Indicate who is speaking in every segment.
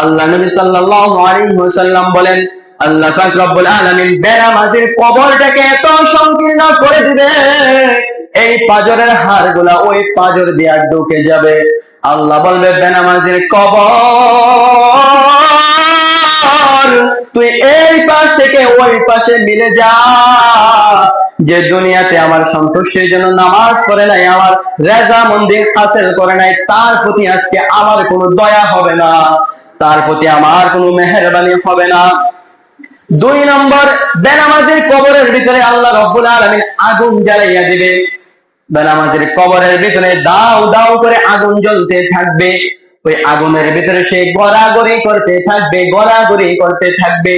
Speaker 1: আল্লাহ নবী সাল্লাল্লাহু আলাইহি ওয়াসাল্লাম বলেন, আল্লাহ পাক রব্বুল আলামিন বেনামাজির কবরটাকে এত সংকীর্ণ করে দিবে, এই পাজরের হাড়গুলা ওই পাজর দিয়ে ঢুকে যাবে। আল্লাহ বলবে, বেনামাজির কবর, তুই এই পাশ থেকে ওই পাশে মিলে যা, যে দুনিয়াতে আমার সন্তুষ্টির জন্য নামাজ পড়ে নাই, আমার রেজা মন্দির হাসিল করে নাই, তার প্রতি আজকে আমার কোনো দয়া হবে না। তার প্রতি আমার কোনো মেহরবানি হবে না। দুই নম্বর, বেনামাজির কবরের ভিতরে আল্লাহ রব্বুল আলামিন আগুন জ্বালাইয়া দিবে। বেনামাজির কবরের ভিতরে দাও দাও করে আগুন জ্বলতে থাকবে। ওই আগুনের ভিতরে সে গড়াগড়ি করতে থাকবে, গড়াগড়ি করতে থাকবে।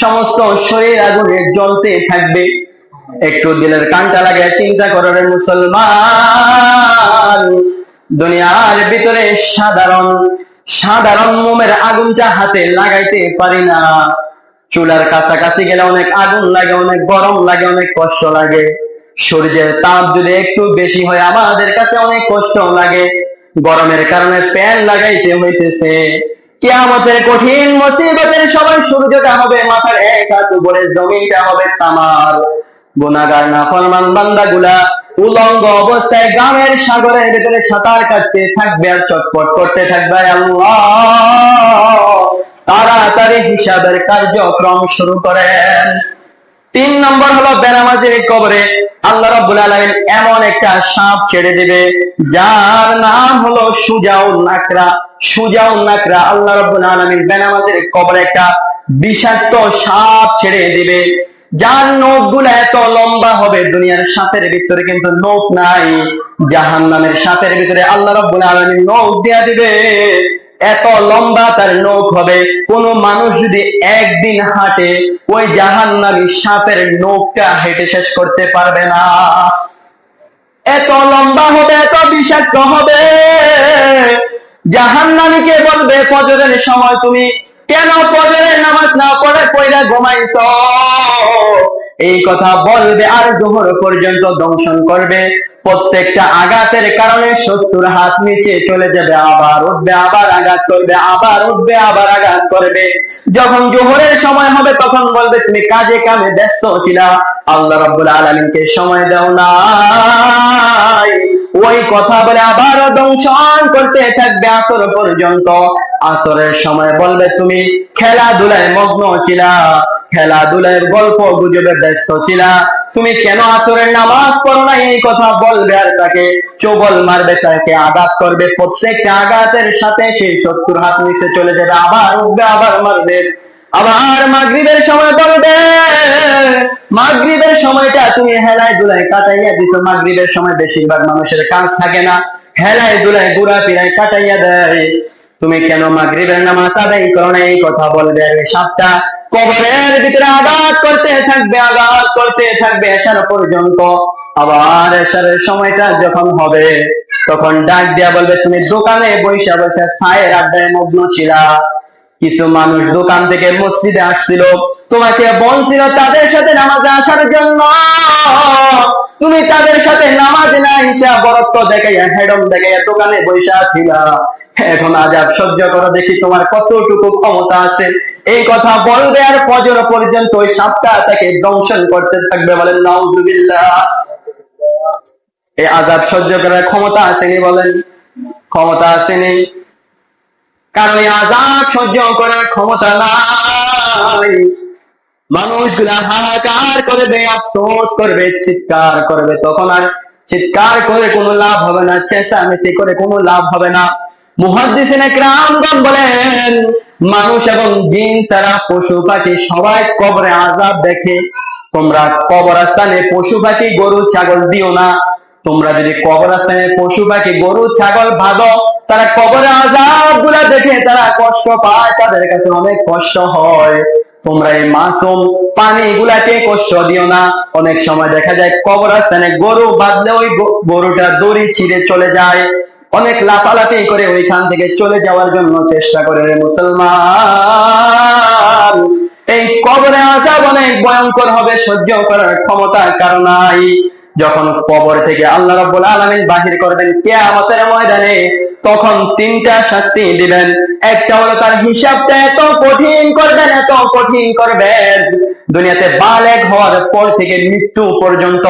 Speaker 1: সমস্ত শরীর আগুনে জ্বলতে থাকবে। একটু দিলের কানটা লাগে চিন্তা করো রে মুসলমান। দুনিয়ার ভিতরে সাধারণ সাধারণ মোমের আগুনটা হাতে লাগাইতে পারি না। চুলার কাছাকাছি গেলে অনেক আগুন লাগে, অনেক গরম লাগে, অনেক কষ্ট লাগে। সূর্যের তাপ যদি একটু বেশি হয়, আমাদের কাছে অনেক কষ্ট লাগে। গরমের কারণে প্যান লাগাইতে হইতেছে। কেয়ামতের কঠিন মুসিবতের সময় সূর্যটা হবে, মাথার এক হাত উপরে, জমিনটা হবে তামার। গুনাগার না ফরমান বান্দা গুলা উলঙ্গ অবস্থায় গ্রামের সাগরের ভেতরে সাঁতার কাটতে থাকবে আর চটপট করতে থাকবে, আল্লাহ। তাড়াতাড়ি হিসাবের কার্যক্রম শুরু করেন। তিন নম্বর হলো বেনামাজির কবরে আল্লাহ রাব্বুল আলামিন এমন একটা সাপ ছেড়ে দিবে, যার নাম হলো সুজাউন নাকরা। সুজাউন নাকরা আল্লাহ রাব্বুল আলামিন বেনামাজির কবরে একটা বিষাক্ত সাপ ছেড়ে দিবে। যার নখগুলো এত লম্বা হবে, দুনিয়ার সাপের ভিতরে কিন্তু নখ নাই। জাহান নামের সাপের ভিতরে আল্লাহ রাব্বুল আলামিন নখ দিয়া দিবে। এত লম্বা তার নখ হবে। কোন মানুষ যদি একদিন হাঁটে, ওই জাহান্নামী সাপের নখটা হেঁটে শেষ করতে পারবে না। এত লম্বা হবে, এত বিষাক্ত হবে। জাহান্নামীকে বলবে, ফজরের সময় তুমি কেন ফজরের নামাজ না পড়ে কইরা ঘুমাইছ? এই কথা বলবে আর জোহর পর্যন্ত দংশন করবে। প্রত্যেকটা আঘাতের কারণে সত্তর হাত নিচে চলে যাবে, আবার উঠবে, আবার আঘাত করবে, আবার উঠবে, আবার আঘাত করবে। যখন জোহরের সময় হবে, তখন বলবে, তুমি কাজে কামে ব্যস্ত ছিলা। আল্লাহ রাব্বুল আলামিনকে সময় দাও নাই। ওই কথা বলে আবারও দংশন করতে থাকবে আসর পর্যন্ত। আসরের সময় বলবে, তুমি খেলাধুলায় মগ্ন ছিলা খেলাধুলায় গল্প গুজবে ব্যস্ত ছিলা। তুমি কেন আসরের নামাজ পড়ো না এই কথা বলবে আর তাকে চোবল মারবে, তাকে আঘাত করবে। প্রত্যেকটা আঘাতের সাথে সেই সত্তর হাত নিচে চলে যাবে, আবার উঠবে, আবার মারবে। আবার মাগরিবের সময় বলবে মাগরিবের সময়টা তুমি হেলায় দুলায় কাটাইয়া দিছো। মাগরিবের সময় বেশিরভাগ মানুষের কাজ থাকে না। হেলায় দুলায় ঘুরা ফিরায় কাটাইয়া দেয়। তুমি কেন মাগরিবের নামাজ আদায় করো না এই কথা বলবে সাপটা কবরের ভিতরে আঘাত করতে থাকবে, আঘাত করতে থাকবে এসার পর্যন্ত। আবার এসার সময়টা যখন হবে, তখন ডাক দিয়া বলবে, তুমি দোকানে বৈশা বসে ছায়ের আড্ডায় মগ্ন ছিলা। কিছু মানুষ দোকান থেকে মসজিদে আসছিল। তোমাকে বলছিল, তাদের সাথে নামাজে আসার জন্য তুমি তাদের সাথে নামাজে না হিসাব বরত্ব দেখাইয়া, হেডম দেখাইয়া দোকানে বৈশা ছিলা এখন আজাব সহ্য করো, দেখি তোমার কতটুকু ক্ষমতা আছে। এই কথা বলবে আর ফজর পর্যন্ত ওই সাপটা তাকে দংশন করতে থাকবে বলেন, নাউজুবিল্লাহ। এই আজাব সহ্য করার ক্ষমতা আসেনি বলেন? ক্ষমতা আসেনি কারণ এই আজাব সহ্য করার ক্ষমতা নাই। মানুষগুলা হাহাকার করবে আফসোস করবে, চিৎকার করবে। তখন আর চিৎকার করে কোনো লাভ হবে না, চেঁচামেচি করে কোনো লাভ হবে না। মুহাদ্দিসিনে ক্রামগণ বলেন, মানুষ এবং জিন ছাড়া পশু পাখি সবাই কবরে আজাব দেখে। তোমরা কবরস্থানে পশু পাখি, গরু, ছাগল দিও না। তোমরা যদি কবরস্থানে পশু, পাখি, গরু, ছাগল ভাগো তারা কবরে আজাবগুলা দেখে তারা কষ্ট পায়, তাদের কাছে অনেক কষ্ট হয়। তোমরা এই মাসুম পানি গুলাকে কষ্ট দিও না। অনেক সময় দেখা যায় কবরস্থানে গরু বাঁধলে ওই গরুটা দড়ি ছিঁড়ে চলে যায়। অনেক লাফালাফি করে ওইখান থেকে চলে যাওয়ার জন্য চেষ্টা করে মুসলমান। এই কবরে আজাব অনেক ভয়ঙ্কর হবে, সহ্য করার ক্ষমতা কারণ নাই। যখন কবর থেকে আল্লাহ রাব্বুল আলামিন বাহির করবেন কিয়ামতের ময়দানে, তখন তিনটা শাস্তি দিবেন। একটা হলো তার হিসাবটা এত কঠিন করবেন, এত কঠিন করবেন। দুনিয়াতে বালেগ হওয়ার পর থেকে মৃত্যু পর্যন্ত,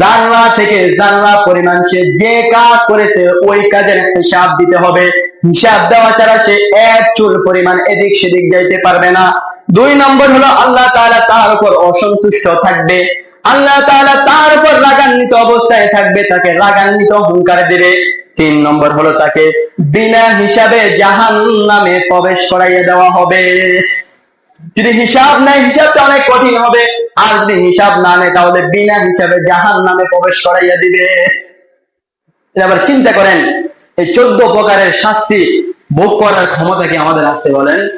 Speaker 1: জানলা থেকে জানলা পরিমাণ সে যে কাজ করেছে, ওই কাজের হিসাব দিতে হবে। হিসাব দেওয়া ছাড়া সে এক চুল পরিমাণ এদিক সেদিক যাইতে পারবে না। দুই নম্বর হলো আল্লাহ তাআলা তার উপর অসন্তুষ্ট থাকবে। আল্লাহ তাআলা তার উপর রাগান্বিত অবস্থায় থাকবে, তাকে রাগান্বিত হুঙ্কার দেবে। তিন নম্বর হলো তাকে বিনা হিসাবে জাহান নামে প্রবেশ করাইয়া দেওয়া হবে। যদি হিসাব নেয়, হিসাবটা অনেক কঠিন হবে। আর যদি হিসাব না নেয়, তাহলে বিনা হিসাবে জাহান নামে প্রবেশ করাইয়া দিবে। এবার চিন্তা করেন, এই চোদ্দ প্রকারের শাস্তি ভোগ করার ক্ষমতা কি আমাদের আছে বলেন?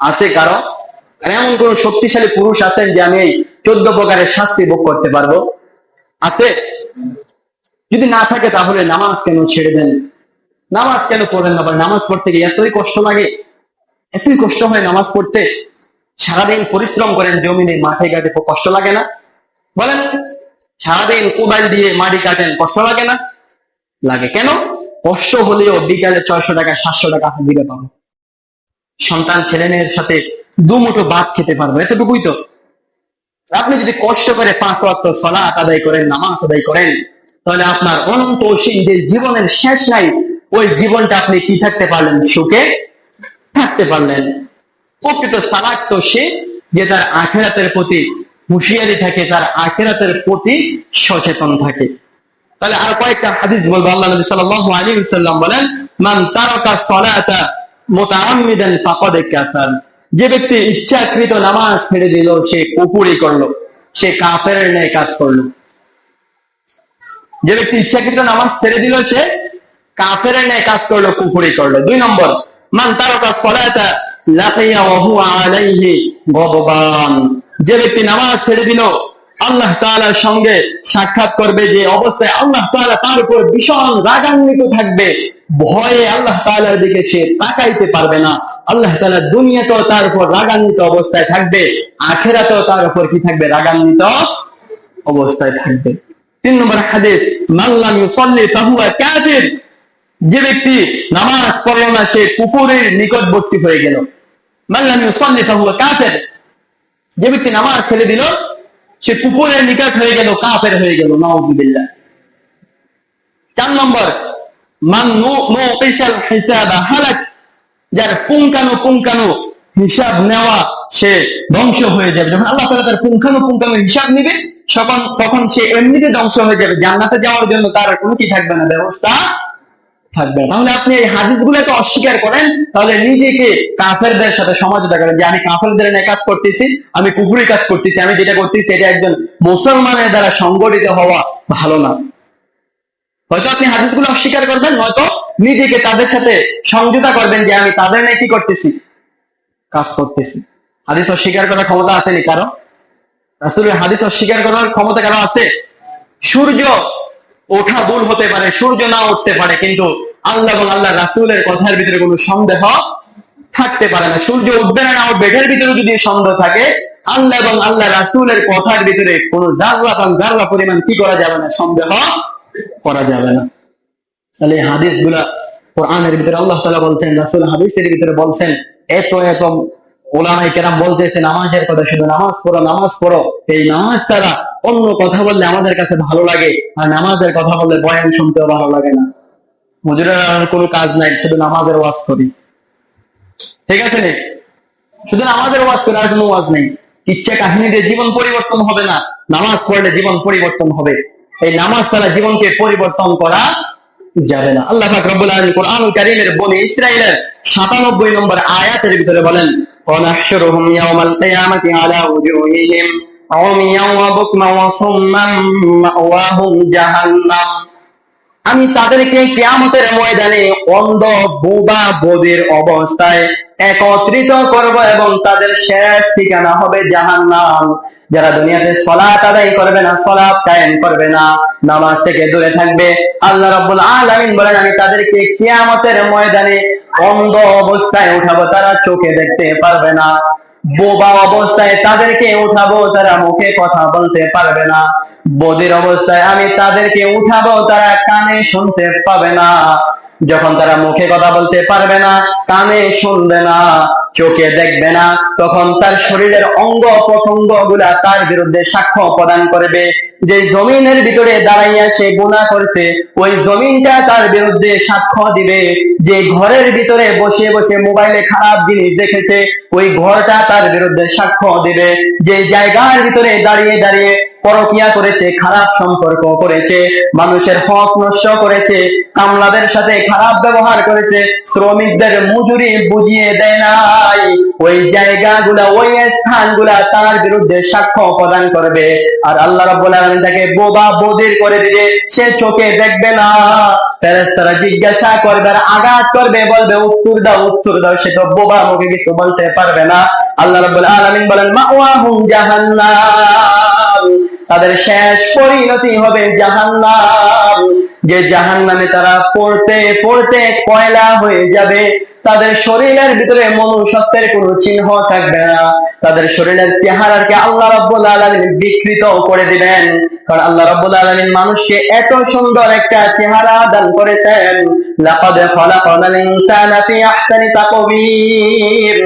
Speaker 1: আছে কারও? আর এমন কোন শক্তিশালী পুরুষ আছেন যে আমি এই চোদ্দ প্রকারের শাস্তি ভোগ করতে পারব? আছে? যদি না থাকে তাহলে নামাজ কেন ছেড়ে দেন? নামাজ কেন পড়েন না? নামাজ পড়তে গিয়ে এতই কষ্ট লাগে। এতই কষ্ট হয় নামাজ পড়তে। সারাদিন পরিশ্রম করেন জমিনে, মাঠে ঘাটে কষ্ট লাগে না। বলেন, সারাদিন কোদাল দিয়ে মাটি কাটেন, কষ্ট লাগে না? লাগে। কেন? কষ্ট হলেও বিকালে ছয়শো টাকা, সাতশো টাকা হাজিরা পাবো সন্তান ছেলে সাথে দুমুঠো ভাত খেতে পারব, এতটুকুই তো। আপনি যদি কষ্ট করে পাঁচ ওয়াক্ত সলাত আদায় করেন, নামাজ আদায় করেন, তাহলে আপনার অনন্ত অসীম যে জীবনের শেষ নাই, ওই জীবনটা আপনি কি থাকতে পারলেন? সুখে থাকতে পারলেন। প্রকৃত সালাক তো সে যে তার আখেরাতের প্রতি হুঁশিয়ারি থাকে, তার আখেরাতের প্রতি সচেতন থাকে। তাহলে আর কয়েকটা হাদিস বলব। আল্লাহ নবী সাল্লাল্লাহু আলাইহি ওয়াসাল্লাম বলেন, মান তারাকা সালাতা মুতাআম্মিদান ফাকাদ কাফার। যে ব্যক্তি ইচ্ছাকৃত নামাজ ছেড়ে দিল, সে কুপুরি করল, সে কাফের ন্যায় কাজ করল। যে ব্যক্তি ইচ্ছাকৃত নামাজ ছেড়ে দিল, সে কাফের ন্যায় কাজ করল কুপুরি করল। দুই নম্বর, মান তারকা সালাতা লাফাইয়া আলাইহি গদবান। যে ব্যক্তি নামাজ ছেড়ে দিল আল্লাহ তাআলার সঙ্গে সাক্ষাৎ করবে যে অবস্থায় আল্লাহ তাআলা তার উপর ভীষণ রাগান্বিত থাকবে। ভয়ে আল্লাহ তাআলার দিকে সে তাকাইতে পারবে না। আল্লাহ তাআলা দুনিয়াতেও তার উপর রাগান্বিত অবস্থায় থাকবে, আখেরাতেও তার উপর কি থাকবে? রাগান্বিত অবস্থায় থাকবে। তিন নম্বর হাদিস মাল্লাম ইউসাল্লি ফাহুয়া কাফির যে ব্যক্তি নামাজ পড়ল না, সে কুকুরের নিকটবর্তী হয়ে গেল। মাল্লাম ইউসাল্লি ফাহুয়া কাফির যে ব্যক্তি নামাজ ছেড়ে দিল সে কুকুরের নিকট হয়ে গেল, কাফের হয়ে গেল, নাউজুবিল্লাহ। চার নম্বর, মান হিসাবা হালাক, যার পুঙ্কানু পুঙ্কানু হিসাব নেওয়া সে ধ্বংস হয়ে যাবে। যখন আল্লাহ তাআলা তার পুঙ্খানু হিসাব নিবে তখন তখন সে এমনিতে ধ্বংস হয়ে যাবে। জান্নাতে যাওয়ার জন্য তার কোনো কি থাকবে না, ব্যবস্থা থাকবে তাহলে আপনি এই হাদিসগুলোকে অস্বীকার করেন, তাহলে নিজেকে কাফেরদের সাথে সমঝোতা করেন যে আমি কাফেরদের নিয়ে কাজ করতেছি, আমি কুকুরের কাজ করতেছি, আমি যেটা করতেছি এটা একজন মুসলমানের দ্বারা সংগঠিত হওয়া ভালো না। হয়তো আপনি হাদিসগুলো অস্বীকার করবেন, নয়তো নিজেকে তাদের সাথে সমঝোতা করবেন যে আমি তাদের নিয়ে কি করতেছি, কাজ করতেছি। হাদিস অস্বীকার করার ক্ষমতা আসেনি কারও? আসলে হাদিস অস্বীকার করার ক্ষমতা কারও আছে? সূর্য ওঠা ভুল হতে পারে, সূর্য না উঠতে পারে, কিন্তু আল্লাহ এবং আল্লাহ রাসূলের কথার ভিতরে কোনো সন্দেহ থাকতে পারে না। সূর্য উঠবে না উঠবে, এটার ভিতরে যদি সন্দেহ থাকে, আল্লাহ এবং আল্লাহ রাসূলের কথার ভিতরে কোনো জাররা বা জাররা পরিমাণ কি করা যাবে না, সন্দেহ করা যাবে না। তাহলে এই হাদিসগুলা কোরআনের ভিতরে আল্লাহ তাআলা বলছেন, রাসূল হাদিসের ভিতরে বলছেন, এত এত ওলামাই কেরাম বলতেছে, নামাজের কথা শুধু নামাজ পড়ো নামাজ পড়ো। এই নামাজ তারা অন্য কথা বললে আমাদের কাছে ভালো লাগে, আর নামাজের কথা বললে বয়ান শুনতেও ভালো লাগে না। হুজুরের আর কোনো কাজ নাই শুধু নামাজের ওয়াজ করি ঠিক আছে নে শুধু নামাজের ওয়াজ করে আর কোনো ওয়াজ নেই ইচ্ছা কাহিনী দিয়ে জীবন পরিবর্তন হবে না নামাজ পড়লে জীবন পরিবর্তন হবে এই নামাজ তারা জীবনকে পরিবর্তন করা যাবে না আল্লাহ পাক রব্বুল আলামিন কোরআনুল কারীমের বনি ইসরাইলের 97 নম্বর আয়াতের ভিতরে বলেন ونحشرهم يوم القيامة على وجوههم عميا وبكما وصما مأواهم جهنم আমি তাদেরকে কেয়ামতের ময়দানে অন্ধ বোবা বদির অবস্থায় একত্রিত করব এবং তাদের শেষ ঠিকানা হবে জাহান্নাম। যারা দুনিয়াতে সলাত আদায় করবে না, সলাত কায়েম করবে না, নামাজ থেকে দূরে থাকবে। আল্লাহ রাব্বুল আলামিন বলেন, আমি তাদেরকে কিয়ামতের ময়দানে অন্ধ অবস্থায় উঠাবো, তারা চোখে দেখতে পারবে না। বোবা অবস্থায় তাদেরকে উঠাবো, তারা মুখে কথা বলতে পারবে না। বদির অবস্থায় আমি তাদেরকে উঠাবো, তারা কানে শুনতে পাবে না। যখন তারা মুখে কথা বলতে পারবে না, কানে শুনবে না। চোখে দেখবে না, তখন তার শরীরের অঙ্গ প্রত্যঙ্গগুলা তার বিরুদ্ধে সাক্ষ্য প্রদান করবে। যে জমিনের ভিতরে দাঁড়াইয়া সে গুণা করছে, ওই জমিনটা তার বিরুদ্ধে সাক্ষ্য দিবে। যে ঘরের ভিতরে বসে বসে মোবাইলে খারাপ জিনিস দেখেছে, ওই ঘরটা তার বিরুদ্ধে সাক্ষ্য দিবে। যে জায়গার ভিতরে দাঁড়িয়ে দাঁড়িয়ে পরকিয়া করেছে, খারাপ সম্পর্ক করেছে, মানুষের হক নষ্ট করেছে, কামলাদের সাথে খারাপ ব্যবহার করেছে, শ্রমিকদের মজুরি বুঝিয়ে দেয় ওই ওই তার বিরুদ্ধে সাক্ষ্য প্রদান করবে। আর আল্লাহ তাকে বোবা বদির করে দিবে। সে চোখে দেখবে না। ফেরেশতারা জিজ্ঞাসা করবে আর আঘাত করবে, বলবে, উত্তর দাও উত্তর দাও। সে তো বোবা মুখে কিছু বলতে পারবে না। আল্লাহ রাব্বুল আলামিন বলেন, মাওয়াহুম জাহান্নাম। তাদের শেষ পরিণতি হবে জাহান্নাম। যে জাহান্নামে তারা পড়তে পড়তে কয়লা হয়ে যাবে, তাদের শরীরের ভিতরে মনুষ্যত্বের কোনো চিহ্ন থাকবে না। তাদের শরীরের চেহারাকে আল্লাহ রাব্বুল আলামিন বিকৃত করে দিবেন। কারণ আল্লাহ রাব্বুল আলামিন মানুষকে এত সুন্দর একটা চেহারা দান করেছেন। লাকাদ খালাকানাল ইনসানা ফি আহসানি তাকবীর।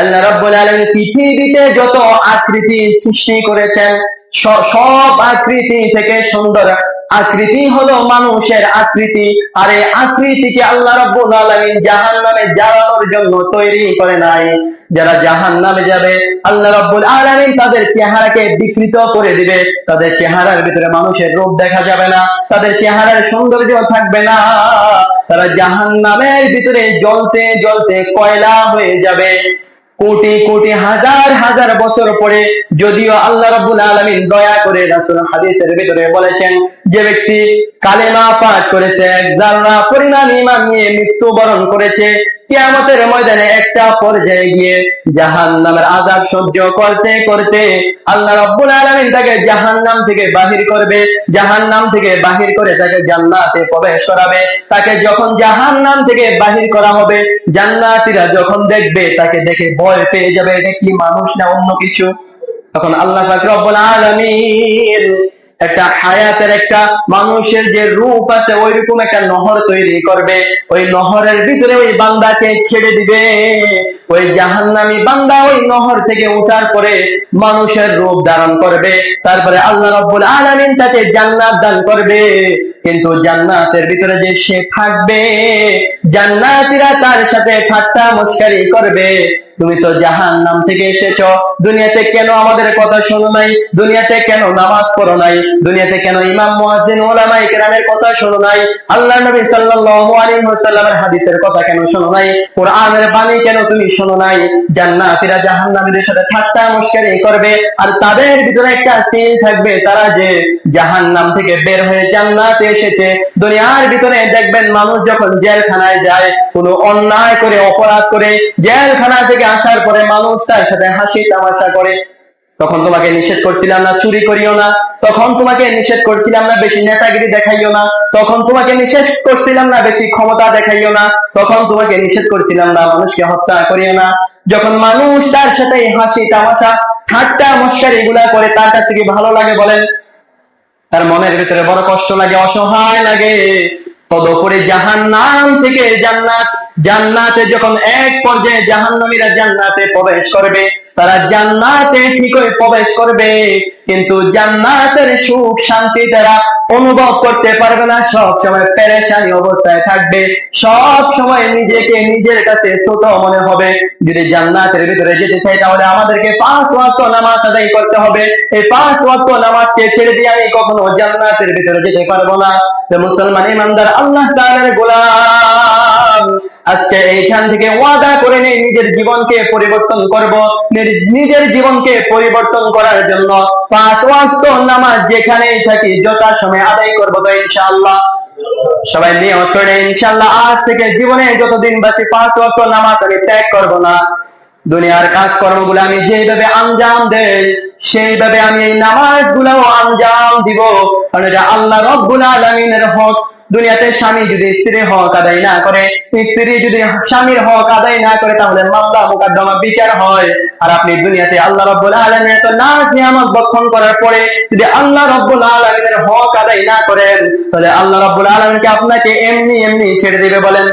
Speaker 1: আল্লাহ রাব্বুল আলামিন পৃথিবীতে যত আকৃতি সৃষ্টি করেছেন সব আকৃতি থেকে সুন্দর। আকৃতি হলো মানুষের আকৃতি। আর এই আকৃতিকে আল্লাহ রাব্বুল আলামিন জাহান্নামে জ্বালানোর জন্য তৈরি করে নাই। যারা জাহান্নামে যাবে, আল্লাহ রাব্বুল আলামিন তাদের চেহারাকে বিকৃত করে দিবে। তাদের চেহারার ভিতরে মানুষের রূপ দেখা যাবে না। তাদের চেহারার সৌন্দর্য থাকবে না। তারা জাহান্নামের ভিতরে জ্বলতে জ্বলতে কয়লা হয়ে যাবে। কোটি কোটি হাজার হাজার বছর পরে যদিও আল্লাহ রাব্বুল আলামিন দয়া করে রাসূল হাদিসের ভিতরে বলেছেন, যে ব্যক্তি কালেমা পাঠ করেছে এক জাররা পরিমাণ ঈমান নিয়ে মৃত্যুবরণ করেছে কিয়ামতের ময়দানে একটা পর্যায়ে গিয়ে জাহান্নামের আযাব সহ্য করতে করতে আল্লাহ রাব্বুল আলামিন তাকে জাহান্নাম থেকে বাহির করবে, জাহান্নাম থেকে বাহির করে তাকে জান্নাতে প্রবেশ করাবে। তাকে যখন জাহান্নাম থেকে বাহির করা হবে, জান্নাতিরা যখন দেখবে, তাকে দেখে ভয় পেয়ে যাবে, এটা কি মানুষ না অন্য কিছু? তখন আল্লাহ রব্বুল আলামিন একটা হায়াতের একটা মানুষের যে রূপ আছে ওই রকম একটা নহর তৈরি করবে। ওই নহরের ভিতরে ওই বান্দাকে ছেড়ে দিবে। ওই জাহান্নামী বান্দা ওই নহর থেকে ওঠার পরে মানুষের রূপ ধারণ করবে। তারপরে আল্লাহ রাব্বুল আলামিন তাকে জান্নাত দান করবে। কিন্তু জান্নাতের ভিতরে যে সে থাকবে, জান্নাতীরা তার সাথে ঠাট্টা মস্কারি করবে। তুমি তো জাহান নাম থেকে এসেছ। দুনিয়াতে কেন আমাদের কথা শোনো নাই? দুনিয়াতে কেন নামাজ পড়ো নাই? দুনিয়াতে কেন ইমাম, মুয়াজ্জিন ওলামায়ে কেরামের কথা শোনো নাই? আল্লাহ নবী সাল্লাল্লাহু আলাইহি ওয়াসাল্লামের হাদিসের কথা কেন শোনো নাই? কোরআনের বাণী কেন তুমি শোনো নাই? জান্নাতীরা জাহান্নামীদের সাথে ঠাট্টা মস্কারি করবে আর তাদের ভিতরে একটা সিল থাকবে। তারা যে জাহান্নাম থেকে বের হয়ে জান্নাতে এসেছে, দুনিয়ার ভিতরে দেখবেন মানুষ যখন জেলখানায় যায়, কোনো অন্যায় করে, অপরাধ করে, জেলখানা থেকে আসার পরে মানুষ তার সাথে হাসি তামাশা করে। তখন তোমাকে নিষেধ করছিলাম না, চুরি করিও না। তখন তোমাকে নিষেধ করছিলাম না, বেশি নেতাগিরি দেখাইও না। তখন তোমাকে নিষেধ করছিলাম না, বেশি ক্ষমতা দেখাইও না। তখন তোমাকে নিষেধ করছিলাম না, মানুষকে হত্যা করিও না। যখন মানুষ তার সাথে হাসি তামাশা, ঠাট্টা মস্কার এগুলা করে, তার কাছে কি ভালো লাগে বলেন, তার মনের ভিতরে বড় কষ্ট লাগে, অসহায় লাগে। তদপরে জাহান নাম থেকে জান্নাত জান্নাতে যখন এক পর্যায়ে জাহান্নামীরা জান্নাতে প্রবেশ করবে তারা জান্নাতে ঠিকই প্রবেশ করবে, কিন্তু জান্নাতের সুখ শান্তি তারা অনুভব করতে পারবে না। সব সময় পেরেশানি অবস্থায় থাকবে। সব সময় নিজেকে নিজের কাছে ছোট মনে হবে। যদি জান্নাতের ভিতরে যেতে চাই, তাহলে আমাদেরকে পাঁচ ওয়াক্ত নামাজ আদায় করতে হবে। এই পাঁচ ওয়াক্ত নামাজকে ছেড়ে দিয়ে আমি কখনো জান্নাতের ভিতরে যেতে পারব না। মুসলমান ইমানদার, আল্লাহ তাআলার গোলাম, আজকে এইখান থেকে ওয়াদা করে নেই নিজের জীবনকে পরিবর্তন করব। নিজের জীবনকে পরিবর্তন করার জন্য পাঁচ ওয়াক্ত নামাজ যেখানেই থাকি যথা সময় আদায় করব তো ইনশাআল্লাহ। সবাই নিয়ত করে ইনশাআল্লাহ আজ থেকে জীবনে যতদিন বাঁচি পাঁচ ওয়াক্ত নামাজ আমি ত্যাগ করব না। দুনিয়ার কাজকর্মগুলো আমি যেভাবে আঞ্জাম দেই, সেইভাবে আমি এই নামাজ গুলাও আঞ্জাম দিব। কারণ এটা আল্লাহ রব্বুল আলমিনের হক। দুনিয়াতে স্বামী যদি স্ত্রীর হক আদায় না করে স্ত্রী যদি স্বামীর হক আদায় না করে, তাহলে মামলা, মোকদ্দমা, বিচার হয়। আর আপনি দুনিয়াতে আল্লাহ রব্বুল আলমের তো নাজ নিয়ামত বক্ষণ করার পরে যদি আল্লাহ রব্বুল আলামিনের হক আদায় না করেন, তাহলে আল্লাহ রব্বুল আলমকে আপনাকে এমনি এমনি ছেড়ে দেবে বলেন?